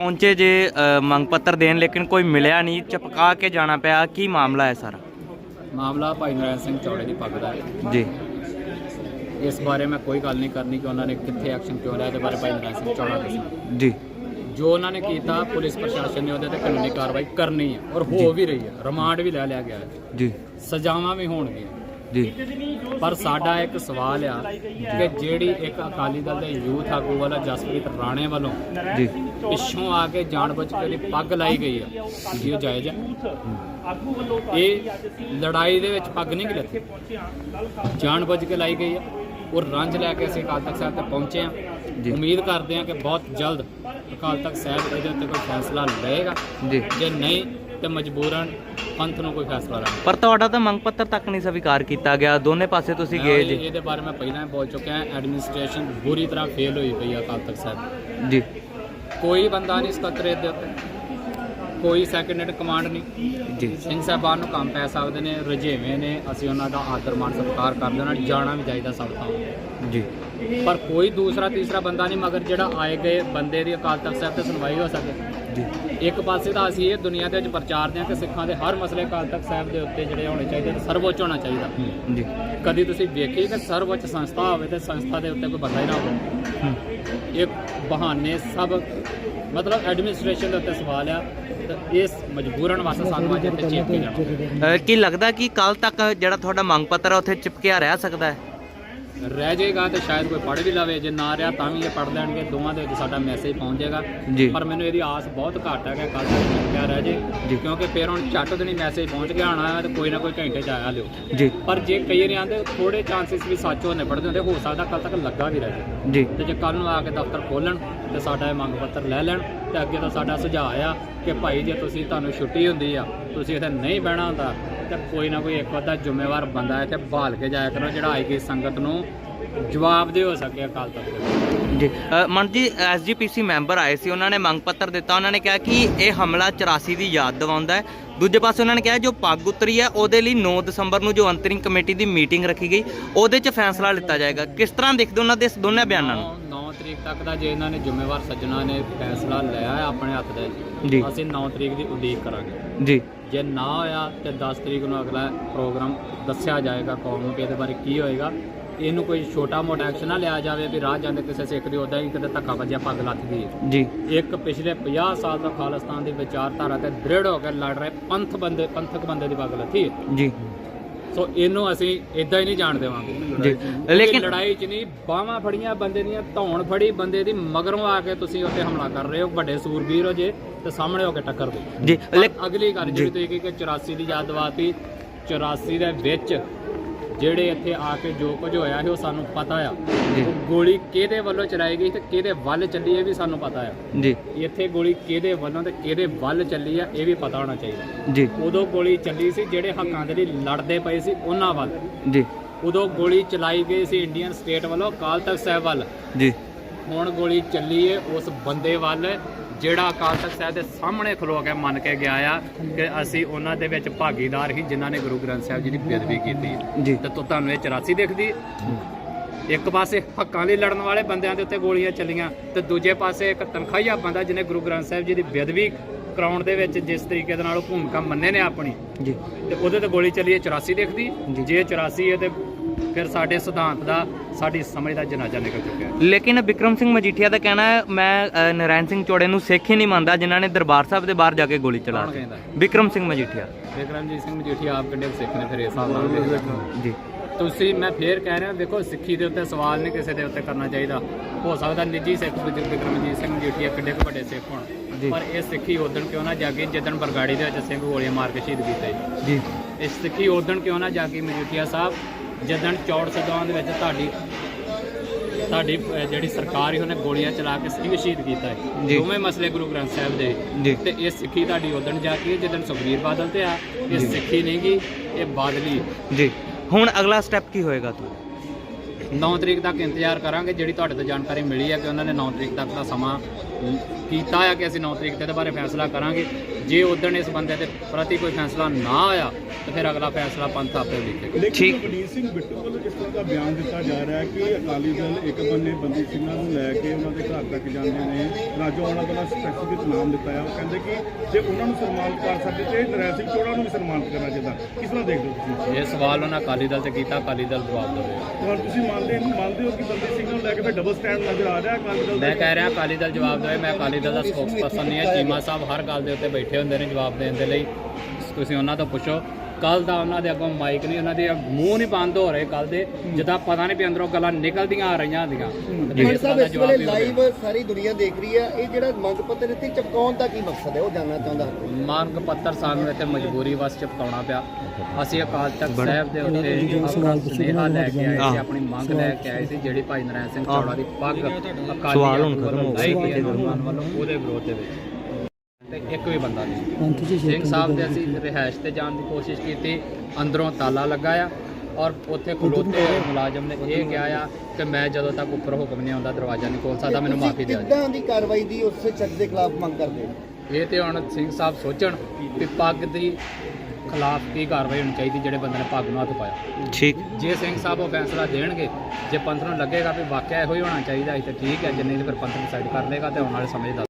ਪਹੁੰਚੇ ਜੇ ਅ, ਮੰਗ ਪੱਤਰ ਦੇਣ ਲੇਕਿਨ ਕੋਈ ਮਿਲਿਆ ਨਹੀਂ। ਚਪਕਾ ਕੇ ਜਾਣਾ ਪਿਆ। ਕੀ ਮਾਮਲਾ ਹੈ ਸਾਰਾ? ਮਾਮਲਾ ਭਾਈ ਨਰੈਣ ਸਿੰਘ ਚੌੜੇ ਦੀ ਪੱਗ ਦਾ ਹੈ। ਜੀ। ਇਸ ਬਾਰੇ ਮੈਂ ਕੋਈ ਗੱਲ ਨਹੀਂ ਕਰਨੀ ਕਿ ਉਹਨਾਂ ਨੇ ਕਿੱਥੇ ਐਕਸ਼ਨ ਕਿਉਂ ਲਿਆ ਇਹਦੇ ਬਾਰੇ ਭਾਈ ਨਰੈਣ ਸਿੰਘ ਚੌੜਾ ਦੱਸਣਾ ਜੀ। ਜੋ ਉਹਨਾਂ ਨੇ ਕੀਤਾ ਪੁਲਿਸ ਪ੍ਰਸ਼ਾਸਨ ਨੇ ਉਹਦੇ ਤੇ ਕਾਨੂੰਨੀ ਕਾਰਵਾਈ ਕਰਨੀ ਹੈ ਔਰ ਹੋ ਵੀ ਰਹੀ ਹੈ। ਰਿਮਾਂਡ ਵੀ ਲੈ ਲਿਆ ਗਿਆ ਹੈ। ਜੀ। ਸਜ਼ਾਵਾਂ ਵੀ ਹੋਣਗੀਆਂ। ਜੀ। ਪਰ ਸਾਡਾ ਇੱਕ ਸਵਾਲ ਆ ਕਿ ਜਿਹੜੀ ਇੱਕ ਅਕਾਲੀ ਦਲ ਦੇ ਯੂਥ ਆਗੂ ਵਾਲਾ ਜਸਪ੍ਰੀਤ ਰਾਣੇ ਵੱਲੋਂ ਜੀ। ਪਿੱਛੋਂ ਆ ਕੇ ਜਾਣਬੁੱਝ ਕੇ ਉਹਦੀ ਪੱਗ ਲਾਈ ਗਈ ਆ ਕੀ ਉਹ ਜਾਇਜ਼ ਹੈ ਇਹ ਲੜਾਈ ਦੇ ਵਿੱਚ ਪੱਗ ਨਹੀਂ ਗਲਤੀ। ਜਾਣਬੁੱਝ ਕੇ ਲਾਈ ਗਈ ਆ ਉਹ ਰੰਜ ਲੈ ਕੇ ਅਸੀਂ ਅਕਾਲ ਤਖਤ ਸਾਹਿਬ ਤੇ ਪਹੁੰਚੇ ਆ। ਜੀ। ਉਮੀਦ ਕਰਦੇ ਆ ਕਿ ਬਹੁਤ ਜਲਦ ਅਕਾਲ ਤਖਤ ਸਾਹਿਬ ਇਹਦੇ ਉੱਤੇ ਕੋਈ ਫੈਸਲਾ ਲਏਗਾ ਜੀ। ਜੇ ਨਹੀਂ ਤੇ ਮਜਬੂਰਨ ਪੰਥ ਨੂੰ ਕੋਈ ਫੈਸਲਾ ਲੈਣਾ ਪਰ ਤੁਹਾਡਾ ਤਾਂ ਮੰਗ ਪੱਤਰ ਤੱਕ ਨਹੀਂ ਸਵੀਕਾਰ ਕੀਤਾ ਗਿਆ। ਦੋਨੇ ਪਾਸੇ ਤੁਸੀਂ ਗਏ ਜੀ। ਇਹਦੇ ਬਾਰੇ ਮੈਂ ਪਹਿਲਾਂ ਹੀ ਬੋਲ ਚੁੱਕਿਆ। ਐਡਮਿਨਿਸਟ੍ਰੇਸ਼ਨ ਬੁਰੀ ਤਰ੍ਹਾਂ ਫੇਲ ਹੋਈ ਪਈ ਆ ਅਕਾਲ ਤਖਤ ਸਾਹਿਬ। ਜੀ। ਕੋਈ ਬੰਦਾ ਨਹੀਂ ਸਕੱਤਰੇਤ ਦੇ ਉੱਤੇ। ਕੋਈ ਸੈਕੰਡਰੀ ਕਮਾਂਡ ਨਹੀਂ। ਜੀ। ਸਿੰਘ ਸਾਹਿਬਾਨ ਨੂੰ ਕੰਮ ਪੈ ਸਕਦੇ ਨੇ ਰਜੇਵੇਂ ਨੇ ਅਸੀਂ ਉਹਨਾਂ ਦਾ ਆਦਰ ਮਾਣ ਸਤਿਕਾਰ ਕਰਦੇ ਉਹਨਾਂ ਨੂੰ ਜਾਣਾ ਵੀ ਚਾਹੀਦਾ ਸਭ ਤੋਂ। ਜੀ। ਪਰ ਕੋਈ ਦੂਸਰਾ ਤੀਸਰਾ ਬੰਦਾ ਨਹੀਂ ਮਗਰ ਜਿਹੜਾ ਆਏ ਗਏ ਬੰਦੇ ਦੀ ਅਕਾਲ ਤਖਤ ਸਾਹਿਬ ਤੇ ਸੁਣਵਾਈ ਹੋ ਸਕੇ। ਜੀ। ਇੱਕ ਪਾਸੇ ਤਾਂ ਅਸੀਂ ਇਹ ਦੁਨੀਆ ਦੇ ਵਿੱਚ ਪ੍ਰਚਾਰਦੇ ਹਾਂ ਕਿ ਸਿੱਖਾਂ ਦੇ ਹਰ ਮਸਲੇ ਅਕਾਲ ਤਖਤ ਸਾਹਿਬ ਦੇ ਉੱਤੇ ਜਿਹੜੇ ਹੋਣੇ ਚਾਹੀਦੇ ਤੇ ਸਰਵਉੱਚ ਹੋਣਾ ਚਾਹੀਦਾ। ਜੀ। ਕਦੀ ਤੁਸੀਂ ਵੇਖੀ ਕਿ ਸਰਵਉੱਚ ਸੰਸਥਾ ਹੋਵੇ ਤੇ ਸੰਸਥਾ ਦੇ ਉੱਤੇ ਕੋਈ ਬੰਦਾ ਹੀ ਨਾ ਹੋਵੇ। ਇਹ ਬਹਾਨੇ ਸਭ ਮਤਲਬ ਐਡਮਿਨਿਸਟ੍ਰੇਸ਼ਨ ਦੇ ਉੱਤੇ ਸਵਾਲ ਆ ਤੇ ਇਸ ਮਜਬੂਰਨ ਵਾਸਤੇ ਸਾਨੂੰ ਅੱਜ ਇੱਥੇ ਚੇਪ ਕੇ ਜਾਣਾ ਅ, ਕੀ ਲੱਗਦਾ ਕਿ ਕੱਲ ਤੱਕ ਜਿਹੜਾ ਤੁਹਾਡਾ ਮੰਗ ਪੱਤਰ ਆ ਉੱਥੇ ਚਿਪਕਿਆ ਰਹਿ ਸਕਦਾ ਹੈ? ਰਹਿ ਜਾਏਗਾ ਤੇ ਸ਼ਾਇਦ ਕੋਈ ਪੜ੍ਹ ਵੀ ਲਵੇ। ਜੇ ਨਾ ਰਿਹਾ ਤਾਂ ਵੀ ਇਹ ਪੜ੍ਹ ਲੈਣਗੇ। ਦੋਵਾਂ ਦੇ ਵਿੱਚ ਸਾਡਾ ਮੈਸੇਜ ਪਹੁੰਚ ਜਾਏਗਾ। ਜੀ। ਪਰ ਮੈਨੂੰ ਇਹਦੀ ਆਸ ਬਹੁਤ ਘੱਟ ਹੈ ਕਿ ਕੱਲ ਤੱਕ ਚਿਪਕਿਆ ਰਹਿ ਜੀ। ਜੇ। ਕਿਉਂਕਿ ਫਿਰ ਹੁਣ ਝੱਟ ਦੇ ਨਹੀਂ ਮੈਸੇਜ ਪਹੁੰਚ ਗਿਆ ਹੋਣਾ ਤੇ ਕੋਈ ਨਾ ਕੋਈ ਘੰਟੇ ਚ ਆਇਆ ਲਿਓ। ਜੀ। ਪਰ ਜੇ ਕਈ ਵਾਰੀ ਆਂਦੇ ਥੋੜੇ ਚਾਂਸਸ ਵੀ ਸੱਚ ਹੋਣੇ ਪੜਦੇ ਹੁੰਦੇ ਹੋ ਸਕਦਾ ਕੱਲ ਤੱਕ ਲੱਗਾ ਵੀ ਰਹਿ ਜਾਏ ਜੀ। ਤੇ ਜੇ ਕੱਲ ਨੂੰ ਆ ਕੇ ਦਫ਼ਤਰ ਖੋਲਣ ਤੇ ਸਾਡਾ ਇਹ ਮੰਗ ਪੱਤਰ ਲੈ ਲੈਣ ਤੇ ਅੱਗੇ ਤਾਂ ਸਾਡਾ ਸੁਝਾਅ ਆ ਕਿ ਭਾਈ ਜੇ ਤੁਸੀਂ ਤੁਹਾਨੂੰ ਛੁੱਟੀ ਹੁੰਦੀ ਆ ਤੁਸੀਂ ਇੱਥੇ ਨਹੀਂ ਬਹਿਣਾ ਹੁੰਦਾ ਤੇ ਕੋਈ ਨਾ ਕੋਈ ਇੱਕ ਅੱਧਾ ਜ਼ਿੰਮੇਵਾਰ ਬੰਦਾ ਇੱਥੇ ਬਹਾਲ ਕੇ ਜਾਇਆ ਕਰੋ ਜਿਹੜਾ ਆਈ ਗਈ ਸੰਗਤ ਨੂੰ ਜਵਾਬ ਦੇ ਹੋ ਸਕੇ ਅਕਾਲ ਤਖਤ। ਦੇ ਜੀ ਅ, ਮਨ ਜੀ ਐਸਜੀਪੀਸੀ ਮੈਂਬਰ ਆਏ ਸੀ ਉਹਨਾਂ ਨੇ ਮੰਗ ਪੱਤਰ ਦਿੱਤਾ ਉਹਨਾਂ ਨੇ ਕਿਹਾ ਕਿ ਇਹ ਹਮਲਾ 84 ਦੀ ਯਾਦ ਦਿਵਾਉਂਦਾ ਹੈ। ਦੂਜੇ ਪਾਸੇ ਉਹਨਾਂ ਨੇ ਕਿਹਾ ਜੋ ਪੱਗ ਉਤਰੀ ਹੈ ਉਹਦੇ ਲਈ 9 ਦਸੰਬਰ ਨੂੰ ਜੋ ਅੰਤਰਿੰਗ ਕਮੇਟੀ ਦੀ ਮੀਟਿੰਗ ਰੱਖੀ ਗਈ ਉਹਦੇ 'ਚ ਫੈਸਲਾ ਲਿੱਤਾ ਜਾਏਗਾ। ਕਿਸ ਤਰ੍ਹਾਂ ਦੇਖਦੇ ਹੋ ਉਹਨਾਂ ਦੇ ਇਸ ਦੋਨਾਂ ਬਿਆਨਾਂ ਨੂੰ? 9 ਤਰੀਕ ਤੱਕ ਦਾ ਜੇ ਇਹਨਾਂ ਨੇ ਜ਼ਿੰਮੇਵਾਰ ਸੱਜਣਾ ਨੇ ਫੈਸਲਾ ਲਿਆ ਹੈ ਆਪਣੇ ਹੱਥ ਦੇ ਜੀ। ਅਸੀਂ 9 ਤਰੀਕ ਦੀ ਉਡੀਕ ਕਰਾਂਗੇ। ਜੀ। ਜੇ ਨਾ ਹੋਇਆ ਤੇ 10 ਤਰੀਕ ਨੂੰ ਅਗਲਾ ਪ੍ਰੋਗਰਾਮ ਦੱਸਿਆ ਜਾਏਗਾ ਕੌਮ ਨੂੰ ਕਿ ਇਹਦੇ ਬਾਰੇ ਕੀ ਹੋਏਗਾ। ਇਹਨੂੰ ਕੋਈ ਛੋਟਾ ਮੋਟਾ ਐਕਸ਼ਨ ਨਾ ਲਿਆ ਜਾਵੇ ਵੀ ਰਾਹ ਜਾਂਦੇ ਕਿਸੇ ਸਿੱਖ ਦੀ ਉਦਾਂ ਹੀ ਕਿਤੇ ਧੱਕਾ ਵੱਜਿਆ ਪੱਗ ਲੱਥ ਗਈ। ਜੀ। ਇੱਕ ਪਿਛਲੇ 50 ਸਾਲ ਤੋਂ ਖਾਲਿਸਤਾਨ ਦੀ ਵਿਚਾਰਧਾਰਾ ਤੇ ਦ੍ਰਿੜ ਹੋ ਕੇ ਲੜ ਰਹੇ ਪੰਥ ਬੰਦੇ ਪੰਥਕ ਬੰਦੇ ਦੀ ਪੱਗ ਲੱਥੀ। ਜੀ। ਸੋ ਇਹਨੂੰ ਅਸੀਂ ਇਦਾਂ ਹੀ ਨਹੀਂ ਜਾਣ ਦੇਵਾਂਗੇ। ਜੀ। ਲੇਕਿਨ ਲੜਾਈ 'ਚ ਨਹੀਂ ਬਾਹਾਂ ਫੜੀਆਂ ਬੰਦੇ ਦੀਆਂ ਧੌਣ ਫੜੀ ਬੰਦੇ ਦੀ ਮਗਰੋਂ ਆ ਕੇ ਤੁਸੀਂ ਉੱਤੇ ਹਮਲਾ ਕਰ ਰਹੇ ਹੋ ਵੱਡੇ ਸੂਰਬੀਰ ਹੋ ਜੇ ਤੇ ਸਾਹਮਣੇ ਹੋ ਕੇ ਟੱਕਰ ਦਿਓ। ਜੀ ਅਗਲੀ ਗੱਲ ਜਿਹੜੀ ਤੁਸੀਂ ਕਿ 84 ਦੀ ਯਾਦ ਦਵਾਤੀ 84 ਦੇ ਵਿੱਚ ਜਿਹੜੇ ਇੱਥੇ ਆ ਕੇ ਜੋ ਕੁਝ ਹੋਇਆ ਸੀ ਉਹ ਸਾਨੂੰ ਪਤਾ ਆ। ਜੀ। ਉਹ ਗੋਲੀ ਕਿਹਦੇ ਵੱਲੋਂ ਚਲਾਈ ਗਈ ਤੇ ਕਿਹਦੇ ਵੱਲ ਚੱਲੀ ਇਹ ਵੀ ਸਾਨੂੰ ਪਤਾ ਆ। ਜੀ। ਇੱਥੇ ਗੋਲੀ ਕਿਹਦੇ ਵੱਲੋਂ ਤੇ ਕਿਹਦੇ ਵੱਲ ਚੱਲੀ ਆ ਇਹ ਵੀ ਪਤਾ ਹੋਣਾ ਚਾਹੀਦਾ। ਜੀ। ਉਦੋਂ ਗੋਲੀ ਚੱਲੀ ਸੀ ਜਿਹੜੇ ਹੱਕਾਂ ਦੇ ਲਈ ਲੜਦੇ ਪਏ ਸੀ ਉਹਨਾਂ ਵੱਲ। ਜੀ। ਉਦੋਂ ਗੋਲੀ ਚਲਾਈ ਗਈ ਸੀ ਇੰਡੀਅਨ ਸਟੇਟ ਵੱਲੋਂ ਅਕਾਲ ਤਖਤ ਸਾਹਿਬ ਵੱਲ। ਜੀ। ਹੁਣ ਗੋਲੀ ਚੱਲੀ ਏ ਉਸ ਬੰਦੇ ਵੱਲ ਜਿਹੜਾ ਅਕਾਲ ਤਖਤ ਸਾਹਿਬ ਦੇ ਸਾਹਮਣੇ ਖਲੋ ਕੇ ਮੰਨ ਕੇ ਗਿਆ ਆ ਕਿ ਅਸੀਂ ਉਹਨਾਂ ਦੇ ਵਿੱਚ ਭਾਗੀਦਾਰ ਹੀ ਜਿਨ੍ਹਾਂ ਨੇ ਗੁਰੂ ਗ੍ਰੰਥ ਸਾਹਿਬ ਜੀ ਦੀ ਬੇਅਦਬੀ ਕੀਤੀ। ਤੇ ਤੋ ਤੁਹਾਨੂੰ ਇਹ 84 ਦਿਖਦੀ? ਇੱਕ ਪਾਸੇ ਹੱਕਾਂ ਲਈ ਲੜਨ ਵਾਲੇ ਬੰਦਿਆਂ ਦੇ ਉੱਤੇ ਗੋਲੀਆਂ ਚੱਲੀਆਂ ਤੇ ਦੂਜੇ ਪਾਸੇ ਇੱਕ ਤਨਖਾਹੀਆ ਬੰਦਾ ਜਿਹਨੇ ਗੁਰੂ ਗ੍ਰੰਥ ਸਾਹਿਬ ਜੀ ਦੀ ਬੇਅਦਬੀ ਕਰਾਉਣ ਦੇ ਵਿੱਚ ਜਿਸ ਤਰੀਕੇ ਦੇ ਨਾਲ ਉਹ ਭੂਮਿਕਾ ਮੰਨੇ ਨੇ ਆਪਣੀ। ਜੀ। ਤੇ ਉਹਦੇ ਤੇ ਗੋਲੀ ਚੱਲੀ ਹੈ 84 ਦਿਖਦੀ। ਜੇ। 84 ਹੈ ਤੇ ਫਿਰ ਸਾਡੇ ਸਿਧਾਂਤ ਦਾ ਸਾਡੀ ਸਮਝ ਦਾ ਜਨਾਜ਼ਾ ਨਿਕਲ ਚੁੱਕਿਆ ਹੈ। ਲੇਕਿਨ ਵਿਕਰਮ ਸਿੰਘ ਮਜੀਠੀਆ ਦਾ ਕਹਿਣਾ ਹੈ ਮੈਂ ਅ, ਨਰਾਇਣ ਸਿੰਘ ਚੋੜੇ ਨੂੰ ਸਿੱਖ ਹੀ ਨਹੀਂ ਮੰਨਦਾ ਜਿਨ੍ਹਾਂ ਨੇ ਦਰਬਾਰ ਸਾਹਿਬ ਦੇ ਬਾਹਰ ਜਾ ਕੇ ਗੋਲੀ ਚਲਾ ਕੌਣ ਕਹਿੰਦਾ ਵਿਕਰਮ ਸਿੰਘ ਮਜੀਠੀਆ। ਵਿਕਰਮਜੀਤ ਸਿੰਘ ਮਜੀਠੀ ਆਪ ਕਿੰਨੇ ਕੁ ਸਿੱਖ ਨੇ ਫਿਰ ਇਸ ਹਿਸਾਬ ਨਾਲ। ਜੀ। ਤੁਸੀਂ ਮੈਂ ਫੇਰ ਕਹਿ ਰਿਹਾ ਦੇਖੋ ਸਿੱਖੀ ਦੇ ਉੱਤੇ ਸਵਾਲ ਨਹੀਂ ਕਿਸੇ ਦੇ ਉੱਤੇ ਕਰਨਾ ਚਾਹੀਦਾ। ਹੋ ਸਕਦਾ ਨਿੱਜੀ ਸਿੱਖ ਵਿਜ- ਵਿਕਰਮਜੀਤ ਸਿੰਘ ਮਜੀਠੀਆ ਕਿੱਡੇ ਕੁ ਵੱਡੇ ਸਿੱਖ ਜੀ। ਹੋਣ ਪਰ ਇਹ ਸਿੱਖੀ ਉਦਣ ਕਿਉਂ ਨਾ ਜਾਗੀ ਜਿੱਦਣ ਬਰਗਾੜੀ ਦੇ ਵਿੱਚ ਸਿੰਘ ਗੋਲੀਆਂ ਮਾਰ ਕੇ ਸ਼ਹੀਦ ਕੀਤੇ। ਜੀ। ਇਹ ਸਿੱਖੀ ਉਦਣ ਕਿਉਂ ਨਾ ਜਾਗੀ ਮਜੀਠੀਆ ਸਾਹਿਬ? ਜਿੱਦਣ ਚੌੜ ਸਦਵਾਂ ਦੇ ਵਿੱਚ ਤੁਹਾਡੀ ਤੁਹਾਡੀ ਜਿਹੜੀ ਸਰਕਾਰ ਹੀ ਉਹਨੇ ਗੋਲੀਆਂ ਚਲਾ ਕੇ ਸਿੰਘ ਸ਼ਹੀਦ ਕੀਤਾ ਹੈ। ਦੋਵੇਂ ਮਸਲੇ ਗੁਰੂ ਗ੍ਰੰਥ ਸਾਹਿਬ ਦੇ। ਤੇ ਇਹ ਸਿੱਖੀ ਤੁਹਾਡੀ ਉਦਣ ਜਾ ਕੇ ਜਦੋਂ ਸੁਖਬੀਰ ਬਾਦਲ ਤੇ ਆ ਇਹ ਸਿੱਖੀ ਨਹੀਂ ਗੀ ਇਹ ਬਾਦਲੀ। ਜੀ। ਹੁਣ ਅਗਲਾ ਸਟੈਪ ਕੀ ਹੋਏਗਾ ਤੂੰ 9 ਤਰੀਕ ਤੱਕ ਇੰਤਜ਼ਾਰ ਕਰਾਂਗੇ ਜਿਹੜੀ ਤੁਹਾਡੇ ਤੋਂ ਜਾਣਕਾਰੀ ਮਿਲੀ ਹੈ ਕਿ ਉਹਨਾਂ ਨੇ 9 ਤਰੀਕ ਤੱਕ ਦਾ ਸਮਾਂ ਕੀਤਾ ਆ ਕਿ ਅਸੀਂ 9 ਤਰੀਕ ਤੇ ਬਾਰੇ ਫੈਸਲਾ ਕਰਾਂਗੇ। ਜੇ ਉਦੋਂ ਇਸ ਬੰਦੇ ਦੇ ਪ੍ਰਤੀ ਕੋਈ ਫੈਸਲਾ ਨਾ ਆਇਆ ਤਾਂ ਫਿਰ ਅਗਲਾ ਫੈਸਲਾ ਪੰਥ ਆਪੇ ਲਿਖੇਗਾ। ਠੀਕ। ਲੇਕਿਨ ਵਡੀਰ ਸਿੰਘ ਬਿੱਟੂ ਵੱਲੋਂ ਜਿਸ ਤਰ੍ਹਾਂ ਦਾ ਬਿਆਨ ਦਿੱਤਾ ਜਾ ਰਿਹਾ ਹੈ ਕਿ ਅਕਾਲੀ ਦਲ ਇੱਕ ਬੰਨੇ ਬੰਦੀ ਸਿੰਘਾਂ ਨੂੰ ਲੈ ਕੇ ਉਹਨਾਂ ਦੇ ਘਰ ਤੱਕ ਜਾਂਦੇ ਨੇ। ਰਾਜੋ ਉਹਨਾਂ ਦਾ ਸਪੈਸੀਫਿਕ ਨਾਮ ਦਿੱਤਾ ਹੈ। ਉਹ ਕਹਿੰਦੇ ਕਿ ਜੇ ਉਹਨਾਂ ਨੂੰ ਸਨਮਾਨਿਤ ਕਰ ਸਕਦੇ ਤੇ ਨਰੈਣ ਸਿੰਘ ਚੋੜਾ ਨੂੰ ਵੀ ਸਨਮਾਨਿਤ ਕਰਨਾ ਚਾਹੀਦਾ। ਕਿਸ ਤਰ੍ਹਾਂ ਦੇਖਦੇ ਹੋ ਤੁਸੀਂ? ਇਹ ਸਵਾਲ ਉਹਨਾਂ ਅਕਾਲੀ ਦਲ ਤੇ ਕੀਤਾ ਅਕਾਲੀ ਦਲ ਜਵਾਬ ਦੇਵੇ ਪਰ ਤੁਸੀਂ ਮੰਨਦੇ ਮੰਨਦੇ ਹੋ ਕਿ ਬੰਦੀ ਸਿੰਘਾਂ ਨੂੰ ਲੈ ਕੇ ਫਿਰ ਡਬਲ ਸਟੈਂਡ ਨਜ਼ਰ ਆ ਰਿਹਾ ਅਕਾਲੀ ਦਲ ਮੈਂ ਕਹਿ ਰਿਹਾ ਅਕਾਲੀ ਦਲ ਜਵਾਬ ਦੇਵੇ ਮੈਂ ਅਕਾਲੀ ਦਲ ਦਾ ਸਪੋਕਸਪਰਸਨ ਨਹੀਂ ਹਾਂ, ਚੀਮਾ ਸਾਹਿਬ ਹਰ ਗੱਲ ਦੇ ਉੱਤੇ ਬੈਠੇ ਹੁੰਦੇ ਨੇ ਜਵਾਬ ਦੇਣ ਦੇ ਲਈ। ਤੁਸੀਂ ਉਹਨਾਂ ਤੋਂ ਪੁੱਛੋ। ਕੱਲ ਦਾ ਉਹਨਾਂ ਦੇ ਅੱਗੋਂ ਮਾਈਕ ਨਹੀਂ ਉਹਨਾਂ ਦੇ ਮੂੰਹ ਨਹੀਂ ਬੰਦ ਹੋ ਰਹੇ ਕੱਲ ਦੇ ਜਿੱਦਾਂ ਪਤਾ ਨਹੀਂ ਵੀ ਅੰਦਰੋਂ ਗੱਲਾਂ ਨਿਕਲਦੀਆਂ ਆ ਰਹੀਆਂ ਹੁੰਦੀਆਂ ਤਰ੍ਹਾਂ ਸਾਹਿਬ ਇਸ ਵੇਲੇ। ਲਾਈਵ ਸਾਰੀ ਦੁਨੀਆ ਦੇਖ ਰਹੀ ਹੈ ਇਹ ਜਿਹੜਾ ਮੰਗ ਪੱਤਰ ਇੱਥੇ ਚਪਕਾਉਣ ਦਾ ਕੀ ਮਕਸਦ ਹੈ ਉਹ ਜਾਨਣਾ ਚਾਹੁੰਦਾ ਮੰਗ ਪੱਤਰ ਸਾਨੂੰ ਇੱਥੇ ਮਜਬੂਰੀ ਵਸ ਚਪਕਾਉਣਾ ਪਿਆ। ਅਸੀਂ ਅਕਾਲ ਤਖਤ ਸਾਹਿਬ ਦੇ ਉੱਤੇ ਆਪਣਾ ਸੁਨੇਹਾ ਲੈ ਕੇ ਆਏ ਸੀ ਆਪਣੀ ਮੰਗ ਲੈ ਕੇ ਆਏ ਸੀ ਜਿਹੜੀ ਭਾਈ ਨਰੈਣ ਸਿੰਘ ਚੌੜਾ ਦੀ ਪੱਗ ਅਕਾਲੀ ਸਵਾਲ ਹੁਣ ਆਗੂ ਖਤਮ ਵੱਲੋਂ ਹੋ ਲਾਈ ਗਈ ਹੈ। ਵੱਲੋਂ ਉਹਦੇ ਵਿਰੋਧ ਦੇ ਵਿੱਚ। ਤੇ ਇੱਕ ਵੀ ਬੰਦਾ ਨਹੀਂ। ਸਿੰਘ ਸਾਹਿਬ ਦੇ ਅਸੀਂ ਰਿਹਾਇਸ਼ ਤੇ ਜਾਣ ਦੀ ਕੋਸ਼ਿਸ਼ ਕੀਤੀ ਅੰਦਰੋਂ ਤਾਲਾ ਲੱਗਾ ਆ ਔਰ ਉੱਥੇ ਖਲੋਤੇ ਹੋਏ ਮੁਲਾਜ਼ਮ ਨੇ ਇਹ ਕਿਹਾ ਆ ਕਿ ਮੈਂ ਜਦੋਂ ਤੱਕ ਉੱਪਰ ਹੁਕਮ ਨਹੀਂ ਆਉਂਦਾ ਦਰਵਾਜ਼ਾ ਨਹੀਂ ਖੋਲ ਸਕਦਾ ਮੈਨੂੰ ਮਾਫੀ ਦਿਓ ਜੀ ਕਿੱਦਾਂ ਦੀ ਕਾਰਵਾਈ ਦੀ ਉਸ ਸ਼ਖਸ ਦੇ ਖਿਲਾਫ ਮੰਗ ਕਰਦੇ ਇਹ ਤੇ ਹੁਣ ਸਿੰਘ ਸਾਹਿਬ ਸੋਚਣ ਕਿ ਪੱਗ ਦੀ ਖਿਲਾਫ ਕੀ ਕਾਰਵਾਈ ਹੋਣੀ ਚਾਹੀਦੀ ਜਿਹੜੇ ਬੰਦੇ ਨੇ ਪੱਗ ਨੂੰ ਹੱਥ ਪਾਇਆ। ਠੀਕ। ਜੇ ਸਿੰਘ ਸਾਹਿਬ ਉਹ ਫੈਸਲਾ ਦੇਣਗੇ ਜੇ ਪੰਥ ਨੂੰ ਲੱਗੇਗਾ ਵੀ ਵਾਕਿਆ ਇਹੋ ਹੀ ਹੋਣਾ ਚਾਹੀਦਾ ਸੀ ਤੇ ਠੀਕ ਹੈ ਜੇ ਨਹੀਂ ਤੇ ਫਿਰ ਪੰਥ ਡਿਸਾਈਡ ਕਰ ਲੇਗਾ ਤੇ ਆਉਣ ਵਾਲੇ ਸਮੇਂ ਦੱਸ